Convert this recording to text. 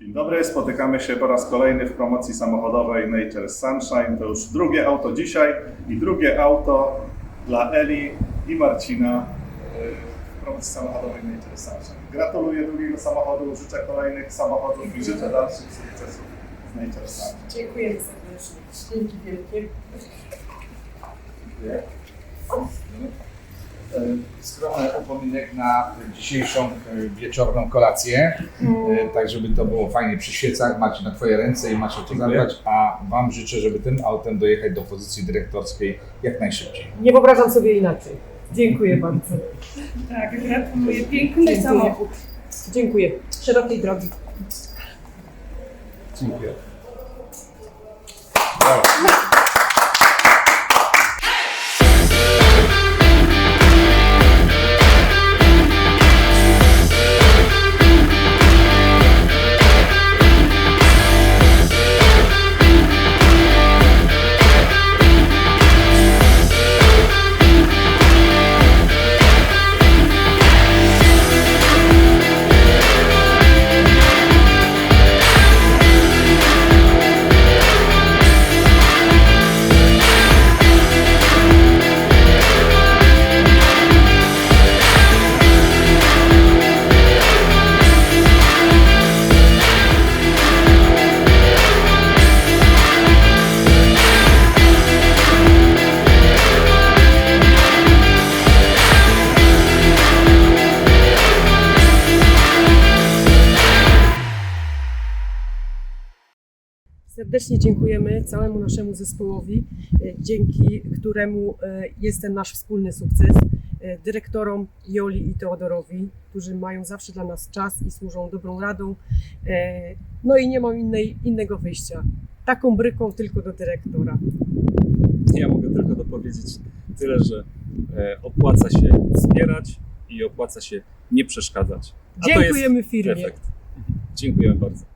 Dzień dobry, spotykamy się po raz kolejny w promocji samochodowej Nature Sunshine. To już drugie auto dzisiaj i drugie auto dla Eli i Marcina y, w promocji samochodowej Nature Sunshine. Gratuluję drugiego samochodu, życzę kolejnych samochodów i życzę dalszych sukcesów z Nature Sunshine. Dziękujemy serdecznie. Dzięki wielkie. E, Skromny upominek na dzisiejszą e, wieczorną kolację, e, tak żeby to było fajnie przyświecać, macie na Twoje ręce i macie to zabrać, a Wam życzę, żeby tym autem dojechać do pozycji dyrektorskiej jak najszybciej. Nie wyobrażam sobie inaczej. Dziękuję bardzo. Tak, gratuluję. Piękny Dziękuję. samochód. Dziękuję. Szerokiej drogi. Dziękuję. Serdecznie dziękujemy całemu naszemu zespołowi, e, dzięki któremu e, jest ten nasz wspólny sukces. E, Dyrektorom Joli i Teodorowi, którzy mają zawsze dla nas czas i służą dobrą radą. No i nie mam innej, innego wyjścia. Taką bryką tylko do dyrektora. Ja mogę tylko dopowiedzieć tyle, że opłaca się wspierać i opłaca się nie przeszkadzać. A Dziękujemy firmie. efekt. Dziękuję bardzo.